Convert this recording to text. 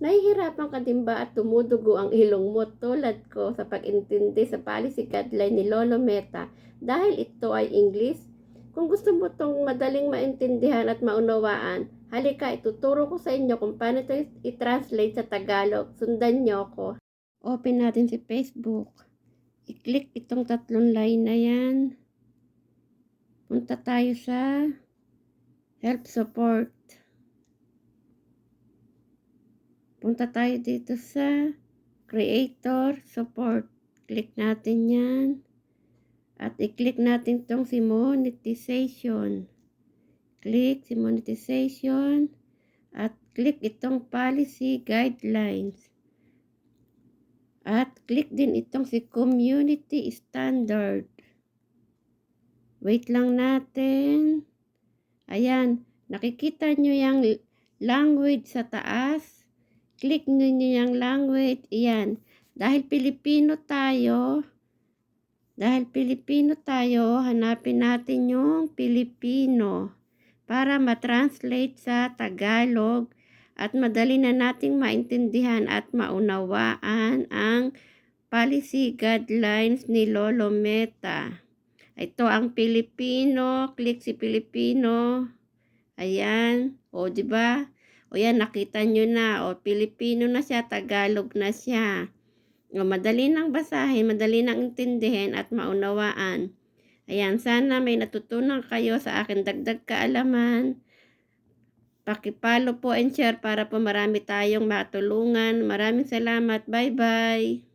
Nahihirapan ka din ba at tumudugo ang ilong mo tulad ko sa pag-intindi sa policy guideline ni Lolo Meta dahil ito ay English? Kung gusto mo itong madaling maintindihan at maunawaan, halika ituturo ko sa inyo kung paano ito i-translate sa Tagalog. Sundan niyo ako. Open natin si Facebook. I-click itong tatlong line na yan. Punta tayo sa help support. Punta tayo dito sa creator support. Click natin yan. At i-click natin tong si monetization. Click si monetization. At click itong policy guidelines. At click din itong si community standard. Wait lang natin. Ayan, nakikita nyo yung language sa taas. Click nyo yung language. Ayan, dahil Pilipino tayo, dahil Pilipino tayo, hanapin natin yung Pilipino para matranslate sa Tagalog at madali na nating maintindihan at maunawaan ang policy guidelines ni Lolo Meta. Ito ang Pilipino, click si Pilipino. Ayan, o di ba? O yan, nakita nyo na, o Pilipino na siya, Tagalog na siya. O, madali nang basahin, madali nang intindihin at maunawaan. Ayan, sana may natutunan kayo sa akin dagdag kaalaman. Pakipalo po and share para po marami tayong matulungan. Maraming salamat. Bye-bye.